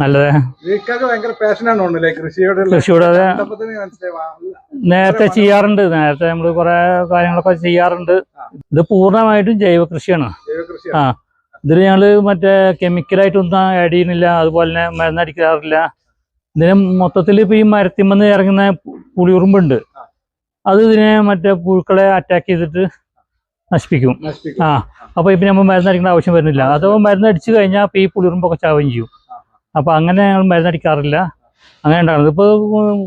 നല്ലത്. കൃഷിയുടെ അത്. നേരത്തെ ചെയ്യാറുണ്ട്. നേരത്തെ നമ്മൾ കുറെ കാര്യങ്ങളൊക്കെ ചെയ്യാറുണ്ട്. ഇത് പൂർണമായിട്ടും ജൈവ കൃഷിയാണ്. ആ. ഇതിൽ ഞങ്ങൾ മറ്റേ കെമിക്കലായിട്ടൊന്നും ആഡ് ചെയ്യുന്നില്ല. അതുപോലെ തന്നെ മരുന്നടിക്കാറില്ല. ഇതിന് മൊത്തത്തിൽ ഇപ്പൊ ഈ മരത്തിമ്മന്ന് ഇറങ്ങുന്ന പുളിയുറുമ്പുണ്ട്. അത് ഇതിനെ മറ്റേ പുഴുക്കളെ അറ്റാക്ക് ചെയ്തിട്ട് നശിപ്പിക്കും. നശിപ്പിക്കും. ആ. അപ്പൊ ഇപ്പൊ നമ്മൾ മരുന്നടിക്കേണ്ട ആവശ്യം വരുന്നില്ല. അഥവാ മരുന്നടിച്ചു കഴിഞ്ഞാൽ ഈ പുളിയുറുമ്പൊക്കെ ചാവുകയും ചെയ്യും. അപ്പൊ അങ്ങനെ ഞങ്ങൾ മരുന്നടിക്കാറില്ല. അങ്ങനെ ഉണ്ടാകുന്നത് ഇപ്പൊ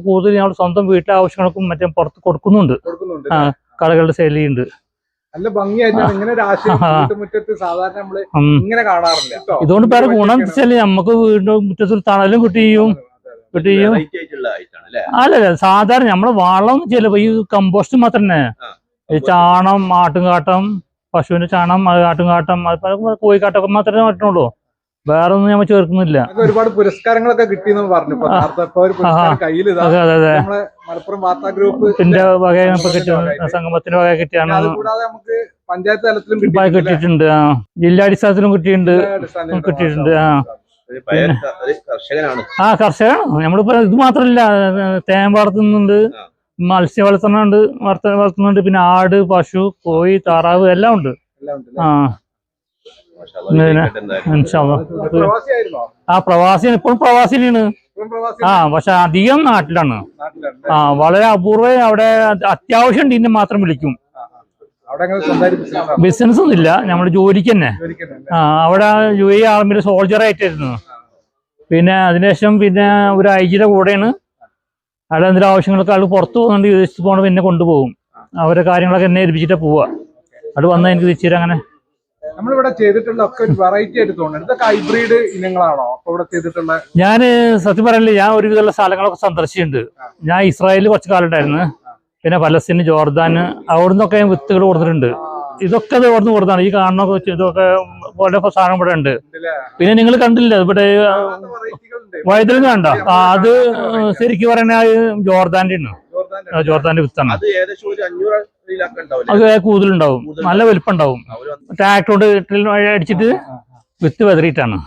കൂടുതൽ ഞങ്ങൾ സ്വന്തം വീട്ടിലെ ആവശ്യങ്ങൾക്കും മറ്റേ പുറത്ത് കൊടുക്കുന്നുണ്ട്. കൊടുക്കുന്നുണ്ട് ആ. കടകളുടെ സെയിൽ ഉണ്ട് നല്ല ഭംഗിയായിട്ടാണ് ഇങ്ങനെ സാധാരണ നമ്മൾ ഇങ്ങനെ കാണാറില്ല. ഇതുകൊണ്ട് വേറെ ഗുണം വെച്ചാൽ നമുക്ക് വീടിന്റെ മുറ്റത്തൊരു തണലും കിട്ടിയും കിട്ടിയും അല്ലല്ല സാധാരണ നമ്മൾ വളം ചിലപ്പോ ഈ കമ്പോസ്റ്റ് മാത്രം തന്നെ ഈ ചാണം ആട്ടുംകാട്ടം പശുവിന്റെ ചാണം ആട്ടുംകാട്ടം അത് കോഴിക്കാട്ടൊക്കെ മാത്രമേ പറ്റുള്ളൂ വേറെ ഒന്നും നമ്മൾ ചേർക്കുന്നില്ല. നമുക്ക് ഒരുപാട് പുരസ്കാരങ്ങളൊക്കെ കിട്ടിയെന്ന് പറഞ്ഞു. കയ്യിൽ മലപ്പുറം വാർത്താ ഗ്രൂപ്പ് വക സംഗമത്തിന്റെ വക കിട്ടിയാണ് നമുക്ക് പഞ്ചായത്ത് തലത്തിലും കിട്ടിയിട്ടുണ്ട് കിട്ടിയിട്ടുണ്ട് ആ. ജില്ലാടിസ്ഥാനത്തിലും കിട്ടിയിട്ടുണ്ട്. കിട്ടിയിട്ടുണ്ട് ആ. ആ കർഷകനാണ് നമ്മളിപ്പോ ഇത് മാത്രല്ല തേൻ വളർത്തുന്നുണ്ട് മത്സ്യ വളർത്തുന്നുണ്ട് വളർത്ത വളർത്തുന്നുണ്ട്. പിന്നെ ആട് പശു കോഴി താറാവ് എല്ലാം ഉണ്ട്. എല്ലാം ഉണ്ട് ആ. ആ പ്രവാസിയാണ്. ഇപ്പോഴും പ്രവാസിയാണ്. ഇപ്പം പ്രവാസി ആ പക്ഷെ അധികം നാട്ടിലാണ്. ആ വളരെ അപൂർവം അവിടെ അത്യാവശ്യം ഉണ്ട് ഇന്ന് മാത്രം വിളിക്കും. ബിസിനസ് ഒന്നും ഇല്ല നമ്മുടെ ജോലിക്ക് തന്നെ. ആ അവിടെ യു എ ആർമിയിൽ സോൾജർ ആയിട്ടായിരുന്നു. പിന്നെ അതിനുശേഷം പിന്നെ ഒരു ഐ ജിയുടെ കൂടെയാണ്. അവിടെ എന്തെങ്കിലും ആവശ്യങ്ങളൊക്കെ ആൾ പുറത്തു പോകുന്നുണ്ട് വിദേശത്ത് പോകണം പിന്നെ കൊണ്ടുപോകും. അവരെ കാര്യങ്ങളൊക്കെ എന്നെ ഏൽപ്പിച്ചിട്ട് പോവുക അവിടെ വന്നാൽ എനിക്ക് തിരിച്ചു അങ്ങനെ. നമ്മളിവിടെ ചെയ്തിട്ടുള്ള ഒക്കെ ഒരു വെറൈറ്റി ആയിട്ട് തോന്നുന്നു ഇതൊക്കെ ഹൈബ്രിഡ് ഇനങ്ങളാണോ? അപ്പൊ ഇവിടെ ചെയ്തിട്ടുള്ള ഞാൻ സത്യം പറയല്ലേ ഞാൻ ഒരുവിധമുള്ള സ്ഥലങ്ങളൊക്കെ സന്ദർശിച്ചിട്ടുണ്ട്. ഞാൻ ഇസ്രായേലിൽ കുറച്ച് കാലം ഉണ്ടായിരുന്നു പിന്നെ പലസ്തീൻ ജോർദാൻ അവിടുന്നൊക്കെ വിത്തുകൾ കൊടുത്തിട്ടുണ്ട്. ഇതൊക്കെ ഇത് ഇവിടുന്ന് കൊടുത്താണ്. ഈ കാണുന്ന ഇതൊക്കെ പോലെ സാധനം ഇവിടെ ഉണ്ട്. പിന്നെ നിങ്ങൾ കണ്ടില്ല ഇവിടെ വെറൈറ്റികളുണ്ട് കണ്ടോ? അത് ശരിക്കും പറഞ്ഞാൽ ജോർദാന്റെ ആണ് ജോർദാന്റെ വിത്താണ് അത് കൂടുതലുണ്ടാവും. നല്ല വലിപ്പം ഉണ്ടാവും ട്രാക്ടർ കൊണ്ട് അടിച്ചിട്ട് വിത്ത് വെതറിയിട്ടാണ്.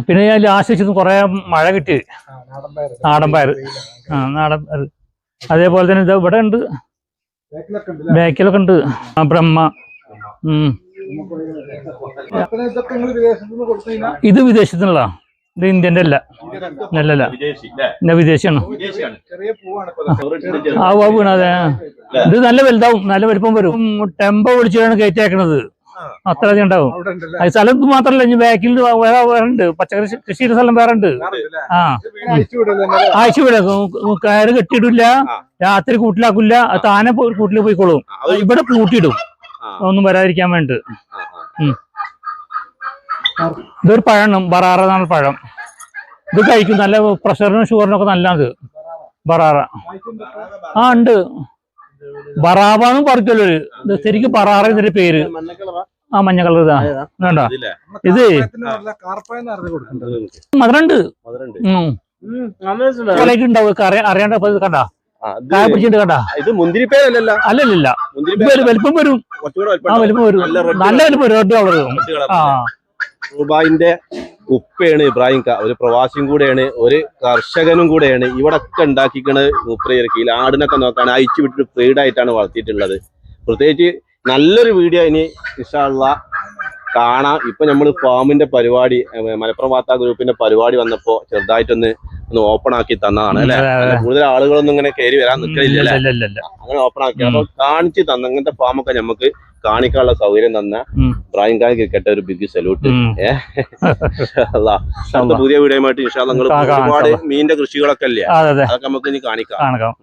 പിന്നെ ഞാൻ ലാസ്റ്റ് വെച്ചത് കുറെ മഴ കിട്ടി. ആ, നാടൻ പയറ്. നാടൻ പയറ്. ആ നാടൻ അതേപോലെ തന്നെ ഇതാ ഇവിടെ ഉണ്ട്. ബാക്കിലൊക്കെ ഉണ്ട്. ബ്രഹ്മ. ഇത് വിദേശത്തുനിന്നുള്ള ഇത് ഇന്ത്യന്റെ അല്ല അല്ലല്ല. വിദേശി അല്ലേ വിദേശിയാണ്. വിദേശിയാണ്. ചെറിയ പൂവാണ് ഇപ്പൊ ഇതൊക്കെ. ചെറിയ- ആ വാ വീണതെ ഇത് നല്ല വലുതാവും നല്ല വലിപ്പം വരും. ടെമ്പ വിളിച്ചാണ് കയറ്റേക്കണത് ആ. അത്ര അധികം ഉണ്ടാവും. അവിടെ അത് സ്ഥലം മാത്രല്ല ഇനി ബാക്കിൽ വേറെ വേറെ ഉണ്ട്. പച്ചക്കറി കൃഷി- കൃഷിയുടെ സ്ഥലം വേറെ ഉണ്ട്. ആ. വിടാം കയറ് കെട്ടിയിടില്ല. രാത്രി കൂട്ടിലാക്കില്ല താനെ പോയി കൂട്ടിൽ പോയിക്കോളും. ഇവിടെ കൂട്ടിയിടും ഒന്നും വരാതിരിക്കാൻ വേണ്ടി. ഇതൊരു പഴം ബറാറ എന്നാണ് പഴം. ഇത് കഴിക്കും. നല്ല പ്രഷറിനും ഷുഗറിനും ഒക്കെ നല്ലത് ബറാറ. ആ ഉണ്ട്. ബറാബാന്ന് പറഞ്ഞല്ലോ ഇത്. ശരിക്കും ബറാറ ഇതിന്റെ പേര്? ആ മഞ്ഞ കളർ ഇതാ. വേണ്ട. ഇത് മധുരണ്ട് ഉണ്ടാവും? അറിയാ അറിയാണ്ട ഇത് കണ്ട? ആ, ഇത് കായ പിടിച്ചിട്ട് കണ്ട? ഇത് മുന്തിരിപ്പേരല്ലല്ലോ. അല്ലല്ല വലിപ്പം വരും. ആ വലിപ്പം വരും. നല്ല വലിപ്പം വരും. Red colour. ആ. ദുബായിന്റെ ഉപ്പയാണ് ഇബ്രാഹിം ക ഒരു പ്രവാസിയും കൂടെയാണ് ഒരു കർഷകനും കൂടെയാണ് ഇവിടെ ഒക്കെ ഉണ്ടാക്കിക്കണത് മൂപ്പരയിറക്കിയിൽ ആടിനൊക്കെ നോക്കാൻ അയച്ചു വിട്ടിട്ട് ഫ്രീഡായിട്ടാണ് വളർത്തിയിട്ടുള്ളത്. പ്രത്യേകിച്ച് നല്ലൊരു വീഡിയോ ഇനി ഇഷ്ടമുള്ള കാണാം. ഇപ്പൊ നമ്മൾ ഫാമിന്റെ പരിപാടി മലപ്പുറം വാർത്താ ഗ്രൂപ്പിന്റെ പരിപാടി വന്നപ്പോ ചെറുതായിട്ടൊന്ന് ഒന്ന് ഓപ്പൺ ആക്കി തന്നതാണ് അല്ലെ. കൂടുതൽ ആളുകളൊന്നും ഇങ്ങനെ കയറി വരാൻ നിൽക്കില്ല. അങ്ങനെ ഓപ്പൺ ആക്കി. അപ്പൊ കാണിച്ചു തന്ന അങ്ങനത്തെ ഫാമൊക്കെ നമുക്ക് കാണിക്കാനുള്ള സൗകര്യം തന്ന. ഇബ്രാഹിം ഖാൻ കിട്ട ഒരു ബിഗ് സല്യൂട്ട് ഏഹ് പുതിയ വീഡിയോ ആയിട്ട് ഇൻഷാല്ല നിങ്ങൾ ഒരുപാട്. മീനിന്റെ കൃഷികളൊക്കെ അല്ലേ? അതെ അതെ. അതൊക്കെ നമുക്ക് ഇനി കാണിക്കാം. കാണാം.